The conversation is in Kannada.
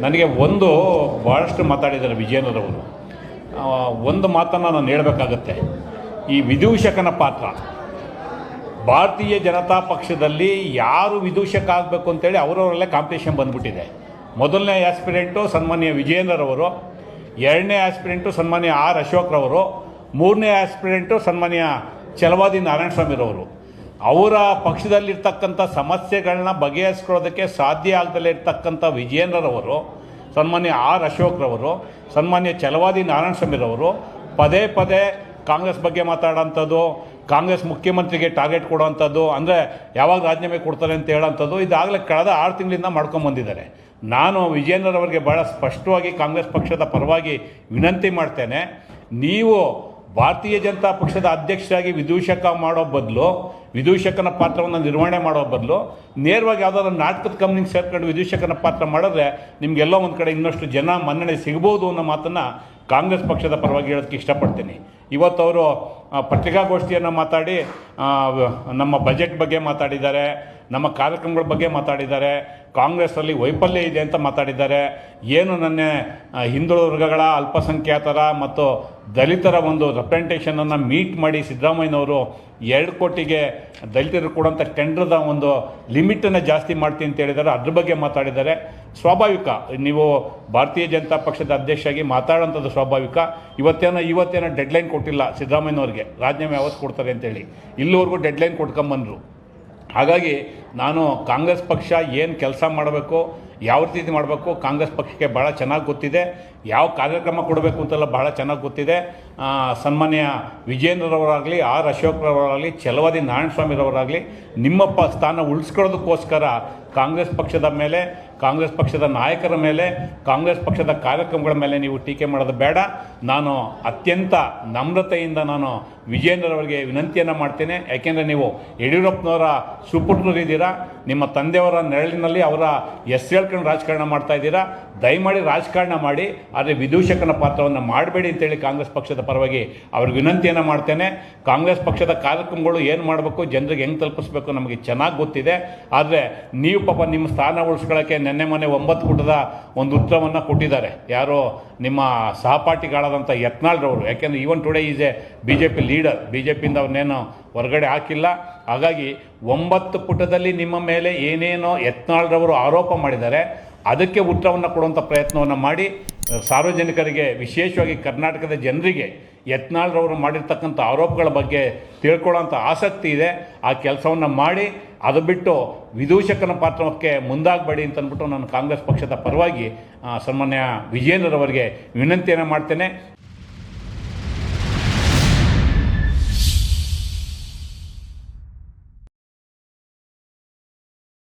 ನನಗೆ ಒಂದು ಭಾಳಷ್ಟು ಮಾತಾಡಿದ್ದಾರೆ ವಿಜಯನರವರು ಒಂದು ಮಾತನ್ನು ನಾನು ಹೇಳಬೇಕಾಗತ್ತೆ. ಈ ವಿದೂಷಕನ ಪಾತ್ರ. ಭಾರತೀಯ ಜನತಾ ಪಕ್ಷದಲ್ಲಿ ಯಾರು ವಿದೂಷಕ ಆಗಬೇಕು ಅಂತೇಳಿ ಅವರವರಲ್ಲೇ ಕಾಂಪಿಟೇಷನ್ ಬಂದ್ಬಿಟ್ಟಿದೆ. ಮೊದಲನೇ ಆಸ್ಪಿರೆಂಟು ಸನ್ಮಾನ್ಯ ವಿಜಯೇಂದ್ರರವರು, ಎರಡನೇ ಆಸ್ಪಿರೆಂಟು ಸನ್ಮಾನ್ಯ ಆರ್ ಅಶೋಕ್ರವರು, ಮೂರನೇ ಆಸ್ಪಿರೆಂಟು ಸನ್ಮಾನ್ಯ ಛಲವಾದಿ ನಾರಾಯಣಸ್ವಾಮಿರವರು. ಅವರ ಪಕ್ಷದಲ್ಲಿರ್ತಕ್ಕಂಥ ಸಮಸ್ಯೆಗಳನ್ನ ಬಗೆಹರಿಸ್ಕೊಳ್ಳೋದಕ್ಕೆ ಸಾಧ್ಯ ಆಗದಲ್ಲೇ ಇರ್ತಕ್ಕಂಥ ವಿಜಯೇಂದ್ರರವರು, ಸನ್ಮಾನ್ಯ ಆರ್ ಅಶೋಕ್ರವರು, ಸನ್ಮಾನ್ಯ ಛಲವಾದಿ ನಾರಾಯಣಸ್ವಾಮಿರವರು ಪದೇ ಪದೇ ಕಾಂಗ್ರೆಸ್ ಬಗ್ಗೆ ಮಾತಾಡೋಂಥದ್ದು, ಕಾಂಗ್ರೆಸ್ ಮುಖ್ಯಮಂತ್ರಿಗೆ ಟಾರ್ಗೆಟ್ ಕೊಡೋವಂಥದ್ದು ಅಂದರೆ ಯಾವಾಗ ರಾಜೀನಾಮೆ ಕೊಡ್ತಾರೆ ಅಂತ ಹೇಳೋಂಥದ್ದು, ಇದಾಗಲೇ ಕಳೆದ ಆರು ತಿಂಗಳಿಂದ ಮಾಡ್ಕೊಂಬಂದಿದ್ದಾರೆ ನಾನು ವಿಜೇಂದ್ರರವರಿಗೆ ಭಾಳ ಸ್ಪಷ್ಟವಾಗಿ ಕಾಂಗ್ರೆಸ್ ಪಕ್ಷದ ಪರವಾಗಿ ವಿನಂತಿ ಮಾಡ್ತೇನೆ, ನೀವು ಭಾರತೀಯ ಜನತಾ ಪಕ್ಷದ ಅಧ್ಯಕ್ಷರಾಗಿ ವಿದೂಷಕ ಮಾಡೋ ಬದಲು ವಿದೂಷಕನ ಪಾತ್ರವನ್ನು ನಿರ್ವಹಣೆ ಮಾಡೋ ಬದಲು ನೇರವಾಗಿ ಯಾವುದಾದ್ರು ನಾಟಕದ ಕಂಪ್ನಿಗೆ ಸೇರ್ಕೊಂಡು ವಿದೂಷಕನ ಪಾತ್ರ ಮಾಡಿದ್ರೆ ನಿಮಗೆಲ್ಲ ಒಂದು ಕಡೆ ಇನ್ನಷ್ಟು ಜನ ಮನ್ನಣೆ ಸಿಗ್ಬೋದು ಅನ್ನೋ ಮಾತನ್ನು ಕಾಂಗ್ರೆಸ್ ಪಕ್ಷದ ಪರವಾಗಿ ಹೇಳೋದಕ್ಕೆ ಇಷ್ಟಪಡ್ತೀನಿ. ಇವತ್ತು ಅವರು ಪತ್ರಿಕಾಗೋಷ್ಠಿಯನ್ನು ಮಾತಾಡಿ ನಮ್ಮ ಬಜೆಟ್ ಬಗ್ಗೆ ಮಾತಾಡಿದ್ದಾರೆ. ನಮ್ಮ ಕಾರ್ಯಕ್ರಮಗಳ ಬಗ್ಗೆ ಮಾತಾಡಿದ್ದಾರೆ. ಕಾಂಗ್ರೆಸ್ಸಲ್ಲಿ ವೈಫಲ್ಯ ಇದೆ ಅಂತ ಮಾತಾಡಿದ್ದಾರೆ. ಏನು ನನ್ನ ಹಿಂದುಳ ಹಿಂದುಳಿದ ವರ್ಗಗಳ ಅಲ್ಪಸಂಖ್ಯಾತರ ಮತ್ತು ದಲಿತರ ಒಂದು ರೆಪ್ರೆಸೆಂಟೇಷನನ್ನು ಮೀಟ್ ಮಾಡಿ ಸಿದ್ದರಾಮಯ್ಯನವರು ಎರಡು ಕೋಟಿಗೆ ದಲಿತರು ಕೊಡುವಂಥ ಟೆಂಡ್ರದ ಒಂದು ಲಿಮಿಟನ್ನು ಜಾಸ್ತಿ ಮಾಡ್ತೀನಿ ಅಂತ ಹೇಳಿದ್ದಾರೆ. ಅದ್ರ ಬಗ್ಗೆ ಮಾತಾಡಿದ್ದಾರೆ. ಸ್ವಾಭಾವಿಕ, ನೀವು ಭಾರತೀಯ ಜನತಾ ಪಕ್ಷದ ಅಧ್ಯಕ್ಷರಾಗಿ ಮಾತಾಡೋಂಥದ್ದು ಸ್ವಾಭಾವಿಕ. ಇವತ್ತೇನೋ ಇವತ್ತೇನೋ ಡೆಡ್ಲೈನ್ ಕೊಟ್ಟಿಲ್ಲ ಸಿದ್ದರಾಮಯ್ಯನವ್ರಿಗೆ. ರಾಜೀನಾಮೆ ಯಾವತ್ತು ಕೊಡ್ತಾರೆ ಅಂತೇಳಿ. ಇಲ್ಲಿವರೆಗೂ ಡೆಡ್ಲೈನ್ ಕೊಟ್ಕೊಂಬಂದರು. ಹಾಗಾಗಿ ನಾನು ಕಾಂಗ್ರೆಸ್ ಪಕ್ಷ ಏನು ಕೆಲಸ ಮಾಡಬೇಕು ಯಾವ ರೀತಿ ಮಾಡಬೇಕು? ಕಾಂಗ್ರೆಸ್ ಪಕ್ಷಕ್ಕೆ ಭಾಳ ಚೆನ್ನಾಗಿ ಗೊತ್ತಿದೆ. ಯಾವ ಕಾರ್ಯಕ್ರಮ ಕೊಡಬೇಕು ಅಂತೆಲ್ಲ ಭಾಳ ಚೆನ್ನಾಗಿ ಗೊತ್ತಿದೆ. ಸನ್ಮಾನ್ಯ ವಿಜೇಂದ್ರರವರಾಗಲಿ, ಆರ್ ಅಶೋಕ್ರವರಾಗಲಿ, ಛಲವಾದಿ ನಾರಾಯಣಸ್ವಾಮಿರವರಾಗಲಿ ನಿಮ್ಮ ಪ ಸ್ಥಾನ ಉಳಿಸ್ಕೊಳ್ಳೋದಕ್ಕೋಸ್ಕರ ಕಾಂಗ್ರೆಸ್ ಪಕ್ಷದ ಮೇಲೆ, ಕಾಂಗ್ರೆಸ್ ಪಕ್ಷದ ನಾಯಕರ ಮೇಲೆ, ಕಾಂಗ್ರೆಸ್ ಪಕ್ಷದ ಕಾರ್ಯಕ್ರಮಗಳ ಮೇಲೆ ನೀವು ಟೀಕೆ ಮಾಡೋದು ಬೇಡ. ನಾನು ಅತ್ಯಂತ ನಮ್ರತೆಯಿಂದ ನಾನು ವಿಜೇಂದ್ರವರಿಗೆ ವಿನಂತಿಯನ್ನು ಮಾಡ್ತೇನೆ. ಯಾಕೆಂದರೆ ನೀವು ಯಡಿಯೂರಪ್ಪನವರ ಸುಪುಟ್ನರಿದ್ದೀರಾ ನಿಮ್ಮ ತಂದೆಯವರ ನೆರಳಿನಲ್ಲಿ ಅವರ ಹೆಸರು ಹೇಳ್ಕೊಂಡು ರಾಜಕಾರಣ ಮಾಡ್ತಾ ಇದ್ದೀರಾ? ದಯಮಾಡಿ ರಾಜಕಾರಣ ಮಾಡಿ, ಆದರೆ ವಿದೂಷಕನ ಪಾತ್ರವನ್ನು ಮಾಡಬೇಡಿ ಅಂತೇಳಿ ಕಾಂಗ್ರೆಸ್ ಪಕ್ಷದ ಪರವಾಗಿ ಅವ್ರ ವಿನಂತಿಯನ್ನು ಮಾಡ್ತೇನೆ. ಕಾಂಗ್ರೆಸ್ ಪಕ್ಷದ ಕಾರ್ಯಕ್ರಮಗಳು ಏನು ಮಾಡಬೇಕು, ಜನರಿಗೆ ಹೆಂಗೆ ತಲುಪಿಸ್ಬೇಕು ನಮಗೆ ಚೆನ್ನಾಗಿ ಗೊತ್ತಿದೆ. ಆದರೆ ನೀವು ಪಾಪ ನಿಮ್ಮ ಸ್ಥಾನ ಉಳಿಸ್ಕೊಳ್ಳೋಕ್ಕೆ ನೆನ್ನೆ ಮೊನ್ನೆ ಒಂಬತ್ತು ಪುಟದ ಒಂದು ಉತ್ತರವನ್ನು ಕೊಟ್ಟಿದ್ದಾರೆ. ಯಾರೋ ನಿಮ್ಮ ಸಹಪಾಠಿಗಳಾದಂಥ ಯತ್ನಾಳ್ರವರು ಯಾಕೆಂದರೆ even today is a B J P leader. B J ಪಿಯಿಂದ ಅವ್ರನ್ನೇನು ಹೊರಗಡೆ ಹಾಕಿಲ್ಲ. ಹಾಗಾಗಿ ಒಂಬತ್ತು ಪುಟದಲ್ಲಿ ನಿಮ್ಮ ಮೇಲೆ ಏನೇನೋ ಯತ್ನಾಳ್ರವರು ಆರೋಪ ಮಾಡಿದ್ದಾರೆ, ಅದಕ್ಕೆ ಉತ್ತರವನ್ನು ಕೊಡುವಂಥ ಪ್ರಯತ್ನವನ್ನು ಮಾಡಿ, ಸಾರ್ವಜನಿಕರಿಗೆ, ವಿಶೇಷವಾಗಿ ಕರ್ನಾಟಕದ ಜನರಿಗೆ ಯತ್ನಾಳ್ರವರು ಮಾಡಿರ್ತಕ್ಕಂಥ ಆರೋಪಗಳ ಬಗ್ಗೆ ತಿಳ್ಕೊಳ್ಳೋಂಥ ಆಸಕ್ತಿ ಇದೆ. ಆ ಕೆಲಸವನ್ನು ಮಾಡಿ, ಅದು ಬಿಟ್ಟು ವಿದೂಷಕನ ಪಾತ್ರಕ್ಕೆ ಮುಂದಾಗಬೇಡಿ ಅಂತ ಅಂದ್ಬಿಟ್ಟು ನಾನು ಕಾಂಗ್ರೆಸ್ ಪಕ್ಷದ ಪರವಾಗಿ ಸನ್ಮಾನ್ಯ ವಿಜಯೇಂದ್ರರವರಿಗೆ ವಿನಂತಿಯನ್ನು ಮಾಡ್ತೇನೆ.